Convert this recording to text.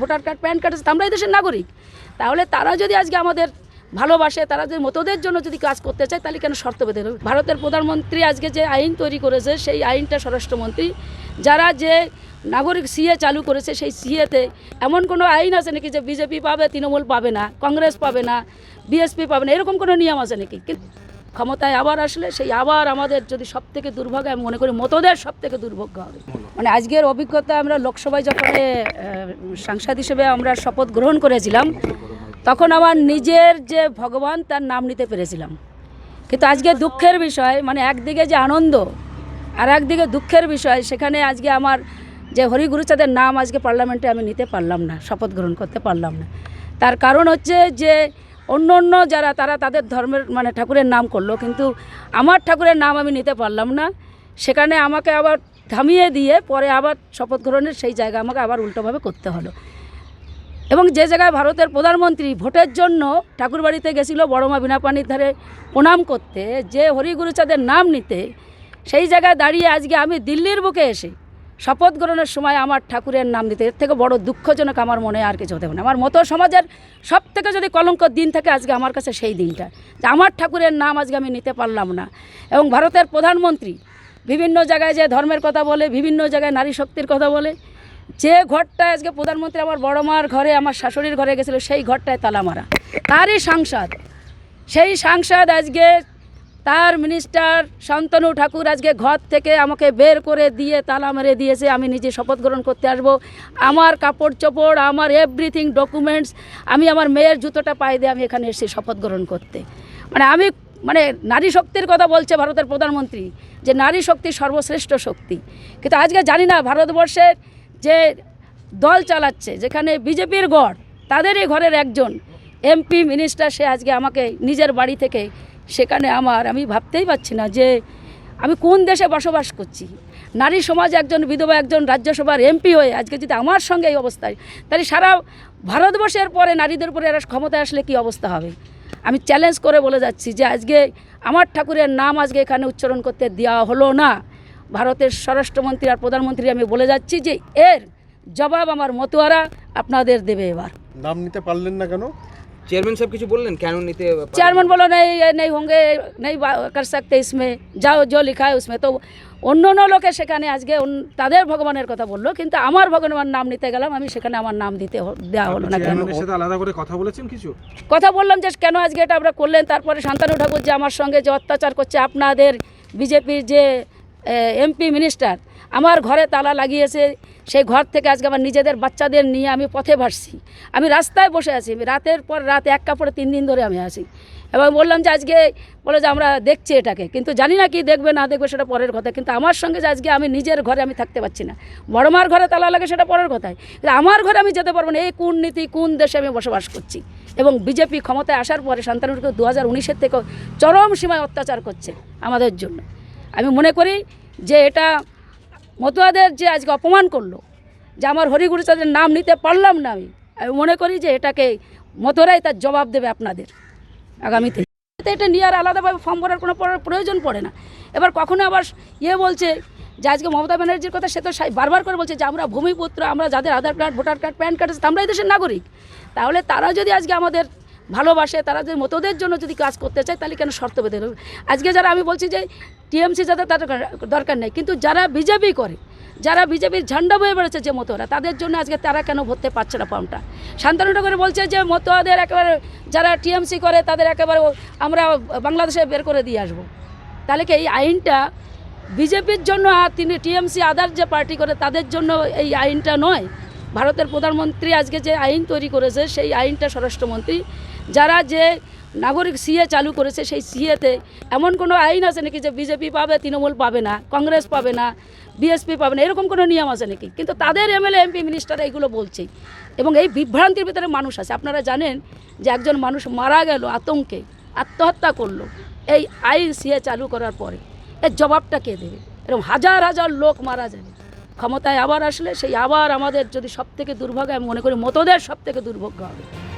Voter card, PAN card আছে আমরা এই দেশের নাগরিক। তাহলে তারা যদি আজকে আমাদের ভালোবাসে, তারা যদি মতদের জন্য যদি কাজ করতে চায়, তাহলে কেন শর্ত বেঁধে দেবে? ভারতের প্রধানমন্ত্রী আজকে যে আইন তৈরি করেছে, সেই আইনটা স্বরাষ্ট্রমন্ত্রী, যারা যে নাগরিক সিএ চালু করেছে, সেই সিএতে এমন কোনো আইন আছে নাকি যে বিজেপি পাবে, তৃণমূল পাবে না, কংগ্রেস পাবে না, বিএসপি পাবে না? এরকম কোনো নিয়ম আছে নাকি? ক্ষমতায় আবার আসলে সেই আবার আমাদের যদি সব থেকে দুর্ভাগ্য, আমি মনে করি মতদের সব থেকে দুর্ভাগ্য হবে। মানে আজকের অভিজ্ঞতা আমরা লোকসভায় যখন সাংসদ হিসেবে আমরা শপথ গ্রহণ করেছিলাম, তখন আমার নিজের যে ভগবান তার নাম নিতে পেরেছিলাম। কিন্তু আজকে দুঃখের বিষয় মানে একদিকে যে আনন্দ আর একদিকে দুঃখের বিষয়, সেখানে আজকে আমার যে হরিগুরুচাঁদের নাম আজকে পার্লামেন্টে আমি নিতে পারলাম না, শপথ গ্রহণ করতে পারলাম না। তার কারণ হচ্ছে যে অন্য অন্য যারা, তারা তাদের ধর্মের মানে ঠাকুরের নাম করল। কিন্তু আমার ঠাকুরের নাম আমি নিতে পারলাম না। সেখানে আমাকে আবার থামিয়ে দিয়ে পরে আবার শপথ গ্রহণের সেই জায়গা আমাকে আবার উল্টোভাবে করতে হলো। এবং যে জায়গায় ভারতের প্রধানমন্ত্রী ভোটের জন্য ঠাকুরবাড়িতে গেছিল বড়মা বিনাপানির ধারে প্রণাম করতে, যে হরিগুরুচাঁদের নাম নিতে, সেই জায়গায় দাঁড়িয়ে আজকে আমি দিল্লির বুকে এসে শপথ গ্রহণের সময় আমার ঠাকুরের নাম দিতে। এর থেকে বড় দুঃখজনক আমার মনে আর কিছু হতে পারে না। আমার মতো সমাজের সব থেকে যদি কলঙ্কর দিন থাকে, আজকে আমার কাছে সেই দিনটা। যে আমার ঠাকুরের নাম আজকে আমি নিতে পারলাম না। এবং ভারতের প্রধানমন্ত্রী বিভিন্ন জায়গায় যে ধর্মের কথা বলে, বিভিন্ন জায়গায় নারী শক্তির কথা বলে, যে ঘরটায় আজকে প্রধানমন্ত্রী আমার বড় মার ঘরে, আমার শাশুড়ির ঘরে গেছিল, সেই ঘরটায় তালা মারা। তারই সাংসদ, সেই সাংসদ আজকে তার মিনিস্টার শান্তনু ঠাকুর আজকে ঘর থেকে আমাকে বের করে দিয়ে তালা মেরে দিয়েছে। আমি নিজে শপথ গ্রহণ করতে আসব। আমার কাপড় চোপড়, আমার এভরিথিং ডকুমেন্টস আমি আমার মেয়ের জুতোটা পায়ে দিয়ে আমি এখানে এসেছি শপথ গ্রহণ করতে। মানে আমি মানে নারী শক্তির কথা বলছে ভারতের প্রধানমন্ত্রী, যে নারী শক্তি সর্বশ্রেষ্ঠ শক্তি। কিন্তু আজকে জানি না ভারতবর্ষের যে দল চালাচ্ছে, যেখানে বিজেপির গড়, তাদেরই ঘরের একজন এমপি মিনিস্টার সে আজকে আমাকে নিজের বাড়ি থেকে সেখানে আমার, আমি ভাবতেই পারছি না যে আমি কোন দেশে বসবাস করছি। নারী সমাজ একজন বিধবা, একজন রাজ্যসভার এমপি হয়ে আজকে যদি আমার সঙ্গে এই অবস্থায়, তাহলে সারা ভারতবর্ষের পরে নারীদের উপরে এরা ক্ষমতায় আসলে কি অবস্থা হবে? আমি চ্যালেঞ্জ করে বলে যাচ্ছি যে আজকে আমার ঠাকুরের নাম আজকে এখানে উচ্চারণ করতে দেওয়া হলো না। ভারতের স্বরাষ্ট্রমন্ত্রী আর প্রধানমন্ত্রী, আমি বলে যাচ্ছি যে এর জবাব আমার মতুয়ারা আপনাদের দেবে এবার। নাম নিতে পারলেন না কেন? চেয়ারম্যান সব কিছু বললেন? কেন নিতে চেয়ারম্যান বলো নেই नहीं নেই होंगे नहीं कर सकते যাও जो লিখা উসমে। তো অন্য অন্য লোকে সেখানে আজকে তাদের ভগবানের কথা বলল কিন্তু আমার ভগবানের নাম নিতে গেলাম আমি সেখানে আমার নাম দিতে দেওয়া হলো না কেন? আলাদা করে কথা বলেছেন কিছু? কথা বললাম যে কেন আজকে এটা আমরা করলেন? তারপরে শান্তানু ঠাকুর যে আমার সঙ্গে যে অত্যাচার করছে আপনাদের বিজেপির যে এমপি মিনিস্টার আমার ঘরে তালা লাগিয়েছে, সেই ঘর থেকে আজকে আমার নিজেদের বাচ্চাদের নিয়ে আমি পথে ভাসছি। আমি রাস্তায় বসে আছি রাতের পর রাত, এক কাপড়ে তিন দিন ধরে আমি আছি। এবং বললাম যে আজকে, বলে যে আমরা দেখছি এটাকে, কিন্তু জানি না কি দেখবে, না দেখবে, সেটা পরের কথা। কিন্তু আমার সঙ্গে যে আজকে আমি নিজের ঘরে আমি থাকতে পারছি না। বড় মার ঘরে তালা লাগে, সেটা পরের কথাই। কিন্তু আমার ঘরে আমি যেতে পারব না, এই কোন নীতি কোন দেশে আমি বসবাস করছি। এবং বিজেপি ক্ষমতায় আসার পরে শান্তানুকে দু হাজার উনিশের থেকে চরম সীমায় অত্যাচার করছে আমাদের জন্য। আমি মনে করি যে এটা মতুয়াদের যে আজকে অপমান করল, যে আমার হরিগুরুচাঁদের নাম নিতে পারলাম না আমি আমি মনে করি যে এটাকে মতরাই তার জবাব দেবে আপনাদের আগামীতে। এটা নিয়ে আর আলাদাভাবে ফর্ম ভরার কোনো প্রয়োজন পড়ে না। এবার কখনো আবার ইয়ে বলছে যে আজকে মমতা ব্যানার্জির কথা সে তো বারবার করে বলছে যে আমরা ভূমিপুত্র, আমরা যাদের Aadhaar card, voter card, PAN card আছে, আমরা এই দেশের নাগরিক। তাহলে তারা যদি আজকে আমাদের ভালোবাসে, তারা যদি মতদের জন্য যদি কাজ করতে চায়, তাহলে কেন শর্ত বেঁধে আজকে যারা আমি বলছি যে, টিএমসি যাদের, তাদের দরকার নেই। কিন্তু যারা বিজেপি করে, যারা বিজেপির ঝান্ডা বয়ে বেড়েছে যে মতোরা, তাদের জন্য আজকে তারা কেন ভরতে পারছে না ফর্মটা? শান্তনুটা করে বলছে যে, মতোয়াদের একেবারে যারা টিএমসি করে, তাদের একেবারে আমরা বাংলাদেশে বের করে দিয়ে আসব। তাহলে কি এই আইনটা বিজেপির জন্য আর তিনি টিএমসি আদার যে পার্টি করে, তাদের জন্য এই আইনটা নয়? ভারতের প্রধানমন্ত্রী আজকে যে আইন তৈরি করেছে, সেই আইনটা স্বরাষ্ট্রমন্ত্রী, যারা যে নাগরিক সিএ চালু করেছে, সেই সিএতে এমন কোনো আইন আছে নাকি যে বিজেপি পাবে, তৃণমূল পাবে না, কংগ্রেস পাবে না, বিএসপি পাবে না, এরকম কোনো নিয়ম আছে নাকি? কিন্তু তাদের এমএলএ, এমপি মিনিস্টার এইগুলো বলছে এবং এই বিভ্রান্তির ভিতরে মানুষ আছে। আপনারা জানেন যে একজন মানুষ মারা গেল, আতঙ্কে আত্মহত্যা করল, এই আইন সিএ চালু করার পরে। এর জবাবটা কে দেবে? এরকম হাজার হাজার লোক মারা যাবে। ক্ষমতায় আবার আসলে সেই আবার আমাদের যদি সবথেকে দুর্ভাগ্য, আমি মনে করি মতদের সবথেকে দুর্ভাগ্য হবে।